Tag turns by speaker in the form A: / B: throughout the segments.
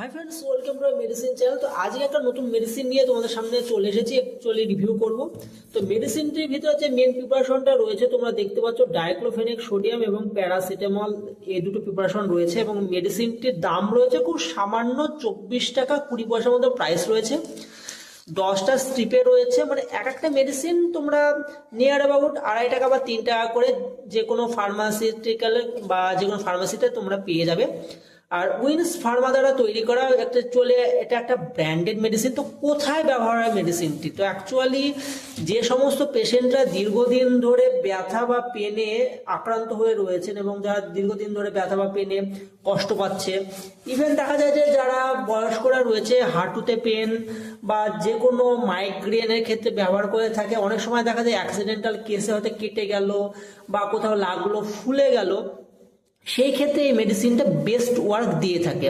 A: Hi friends welcome to medicine channel তো আজকে একটা নতুন মেডিসিন নিয়ে তোমাদের সামনে চলে এসেছি অ্যাকচুয়ালি রিভিউ করব। তো মেডিসিনটির ভিতরে যে মেন প্রিপারেশনটা রয়েছে, তোমরা দেখতে পাচ্ছ ডাইক্লোফেনিক সোডিয়াম এবং প্যারাসিটামল এই দুটো প্রিপারেশন রয়েছে এবং মেডিসিনটির দাম রয়েছে খুব সামান্য চব্বিশ টাকা কুড়ি পয়সার মতো প্রাইস রয়েছে। দশটা স্ট্রিপে রয়েছে মানে এক একটা মেডিসিন তোমরা নিয়ার অ্যাবাউট আড়াই টাকা বা তিন টাকা করে যে কোনো ফার্মাসিউটিক্যালে বা যে কোনো ফার্মাসিতে তোমরা পেয়ে যাবে। আর উইন্স ফার্মা দ্বারা তৈরি করা একটা চলে, এটা একটা ব্র্যান্ডেড মেডিসিন তো কোথায় ব্যবহার হয় মেডিসিনটি তো অ্যাকচুয়ালি যে সমস্ত পেশেন্টরা দীর্ঘদিন ধরে ব্যথা বা পেনে আক্রান্ত হয়ে রয়েছেন এবং যারা দীর্ঘদিন ধরে ব্যথা বা পেনে কষ্ট পাচ্ছে ইভেন দেখা যায় যে যারা বয়স্করা রয়েছে, হাঁটুতে পেন বা যে কোনো মাইগ্রেনের ক্ষেত্রে ব্যবহার করে থাকে, অনেক সময় দেখা যায় অ্যাক্সিডেন্টাল কেসে হয়তো কেটে গেল বা কোথাও লাগল, ফুলে গেল সেই ক্ষেত্রে এই মেডিসিনটা বেস্ট ওয়ার্ক দিয়ে থাকে।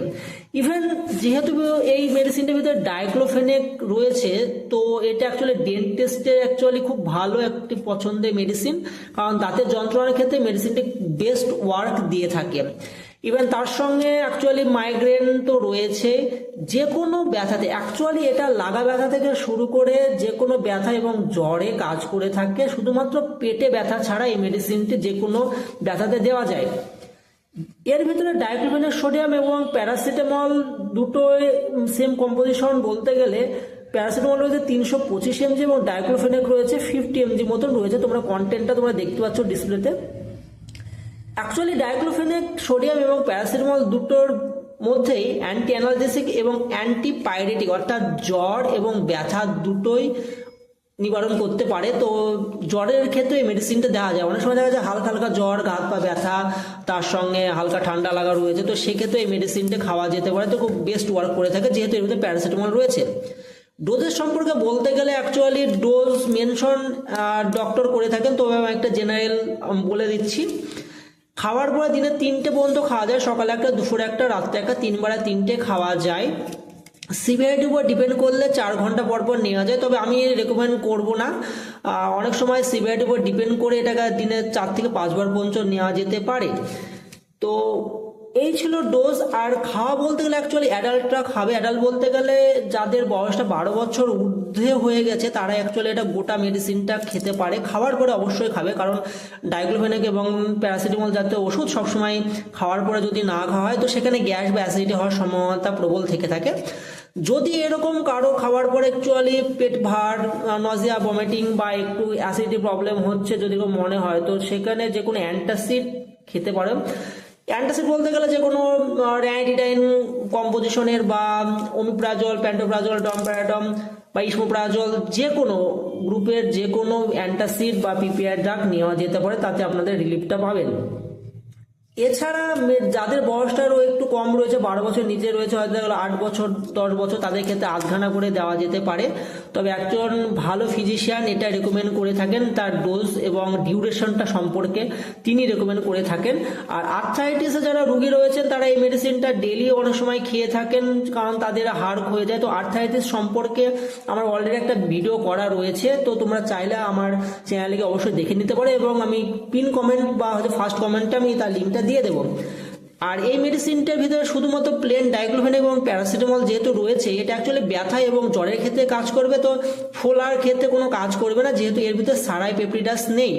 A: ইভেন যেহেতু এই মেডিসিনটার ভিতরে ডাইক্লোফেনেক রয়েছে, তো এটা অ্যাকচুয়ালি ডেন্টিস্টের অ্যাকচুয়ালি খুব ভালো একটি পছন্দের মেডিসিন কারণ দাঁতের যন্ত্রণার ক্ষেত্রে মেডিসিনটি বেস্ট ওয়ার্ক দিয়ে থাকে। ইভেন তার সঙ্গে অ্যাকচুয়ালি মাইগ্রেন তো রয়েছে। যে কোনো ব্যথাতে অ্যাকচুয়ালি এটা লাগা ব্যথা থেকে শুরু করে যে কোনো ব্যথা এবং জ্বরে কাজ করে থাকে, শুধুমাত্র পেটে ব্যথা ছাড়া এই মেডিসিনটি যে কোনো ব্যথাতে দেওয়া যায়। এর ভিতরে ডাইক্লোফেনিক সোডিয়াম এবং প্যারাসিটামল দুটোই সেম কম্পোজিশন বলতে গেলে প্যারাসিটামল রয়েছে তিনশো পঁচিশ এমজি এবং ডাইক্লোফেনিক রয়েছে ফিফটি এমজি মতন রয়েছে। তোমরা কন্টেন্টটা তোমরা দেখতে পাচ্ছ ডিসপ্লেতে অ্যাকচুয়ালি ডাইক্লোফেনিক, সোডিয়াম এবং প্যারাসিটামল দুটোর মধ্যেই অ্যান্টি অ্যানালজেসিক এবং অ্যান্টি পাইরেটিক অর্থাৎ জ্বর এবং ব্যথা দুটোই নিবারণ করতে পারে, তো জ্বরের ক্ষেত্রে এই মেডিসিনটা দেওয়া যায়। অনেক সময় দেখা যায় হালকা হালকা জ্বর হাত পা ব্যথা, তার সঙ্গে হালকা ঠান্ডা লাগা রয়েছে, তো সেক্ষেত্রে এই মেডিসিনটা খাওয়া যেতে পারে। তো খুব বেস্ট ওয়ার্ক করে থাকে, যেহেতু এর মধ্যে প্যারাসিটামল রয়েছে। ডোজের সম্পর্কে বলতে গেলে অ্যাকচুয়ালি ডোজ মেনশন ডক্টর করে থাকেন। তবে আমি একটা জেনারেল বলে দিচ্ছি। খাওয়ার পরে দিনে তিনটে পর্যন্ত খাওয়া যায়। সকালে একটা, দুপুরে একটা, রাত্রে একটা, তিনবারে তিনটে খাওয়া যায়। সিভিআইটির উপর ডিপেন্ড করলে চার ঘণ্টা পর পর নেওয়া যায়, তবে আমি রেকমেন্ড করব না। অনেক সময় সিভিআইটির উপর ডিপেন্ড করে এটাকে দিনে চার থেকে পাঁচবার পর্যন্ত নেওয়া যেতে পারে। তো এই ছিল ডোজ আর খাওয়া বলতে গেলে অ্যাকচুয়ালি অ্যাডাল্টরা খাবে। অ্যাডাল্ট বলতে গেলে যাদের বয়সটা বারো বছর ঊর্ধ্বে হয়ে গেছে তারা অ্যাকচুয়ালি এটা গোটা মেডিসিনটা খেতে পারে। খাওয়ার পরে অবশ্যই খাবে, কারণ ডাইক্লোফেনিক এবং প্যারাসিটামল জাতীয় ওষুধ সবসময় খাওয়ার পরে যদি না খাওয়া হয়, তো সেখানে গ্যাস বা অ্যাসিডিটি হওয়ার সম্ভাবনা প্রবল থেকে থাকে। যদি এরকম কারও খাওয়ার পর অ্যাকচুয়ালি পেট ভার নজিয়া ভমিটিং বা একটু অ্যাসিডিটি প্রবলেম হচ্ছে যদি মনে হয়, তো সেখানে যে কোনো অ্যান্টাসিড খেতে পারেন। অ্যান্টাসিড বলতে গেলে যে কোনো র্যানিটিডাইন কম্পোজিশনের বা ওমিপ্রাজল প্যান্টোপ্রাজল ডমপ্যারাডম বা ইসমোপ্রাজল যে কোনো গ্রুপের যে কোনো অ্যান্টাসিড বা পিপিআর ড্রাগ নেওয়া যেতে পারে, তাতে আপনাদের রিলিফটা পাবেন। এছাড়া যাদের বয়সটারও একটু কম রয়েছে, বারো বছর নিচে রয়েছে, হয়তো দেখা গেলো আট বছর, দশ বছর, তাদের ক্ষেত্রে আধঘানা করে দেওয়া যেতে পারে। তবে একজন ভালো ফিজিশিয়ান এটা রেকমেন্ড করে থাকেন, তার ডোজ এবং ডিউরেশনটা সম্পর্কে তিনি রেকমেন্ড করে থাকেন। আর আর্থাইটিসে যারা রুগী রয়েছেন, তারা এই মেডিসিনটা ডেলি অনেক সময় খেয়ে থাকেন, কারণ তাদের হাড় হয়ে যায়। তো আর্থাইটিস সম্পর্কে আমার অলরেডি একটা ভিডিও করা রয়েছে, তো তোমরা চাইলে আমার চ্যানেলকে অবশ্যই দেখে নিতে পারো। এবং আমি পিন কমেন্ট বা হয়তো ফার্স্ট কমেন্টটা আমি তার লিঙ্কটা দিয়ে দেবো। আর এই মেডিসিনটার ভিতরে শুধুমাত্র প্লেন ডাইক্লোফেন এবং প্যারাসিটামল যেহেতু রয়েছে, এটা অ্যাকচুয়ালি ব্যথা এবং জ্বরের ক্ষেত্রে কাজ করবে। তো ফোলার ক্ষেত্রে কোনো কাজ করবে না, যেহেতু এর ভিতরে সারাই পেপটিডাস নেই।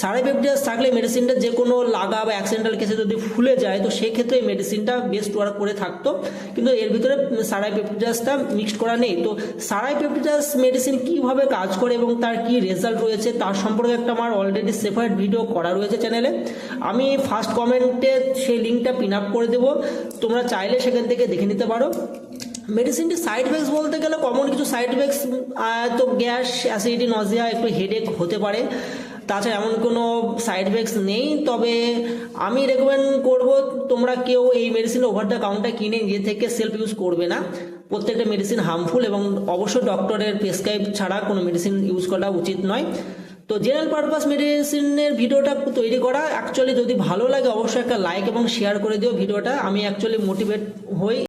A: সারাই পেপটিডাস থাকলে মেডিসিনটা যে কোনো লাগা বা অ্যাক্সিডেন্টাল কেসে যদি ফুলে যায়, তো সেই ক্ষেত্রে এই মেডিসিনটা বেস্ট ওয়ার্ক করে থাকতো। কিন্তু এর ভিতরে সারাই পেপটিডাসটা মিক্সড করা নেই। তো সারাই পেপটিডাস মেডিসিন কীভাবে কাজ করে এবং তার কি রেজাল্ট রয়েছে, তার সম্পর্কে একটা আমার অলরেডি সেপারেট ভিডিও করা রয়েছে চ্যানেলে আমি ফার্স্ট কমেন্টে সেই লিঙ্কটা পিন আপ করে দেবো। তোমরা চাইলে সেখান থেকে দেখে নিতে পারো। মেডিসিনটি সাইড এফেক্টস বলতে গেলে কমন কিছু সাইড এফেক্টস তো গ্যাস অ্যাসিডিটি নজিয়া একটু হেডেক হতে পারে। তাছাড়া এমন কোনো সাইড এফেক্টস নেই। তবে আমি রেকমেন্ড করব, তোমরা কেউ এই মেডিসিন ওভার দ্য কাউন্টার কিনে নিজে থেকে সেলফ ইউজ করবে না। প্রত্যেকটা মেডিসিন হার্মফুল এবং অবশ্যই ডক্টরের প্রেসক্রাইব ছাড়া কোনো মেডিসিন ইউজ করা উচিত নয়। তো জেনারেল পারপাস মেডিসিনের ভিডিওটা তৈরি করা। অ্যাকচুয়ালি যদি ভালো লাগে, অবশ্যই একটা লাইক এবং শেয়ার করে দিও ভিডিওটা। আমি অ্যাকচুয়ালি মোটিভেট হই।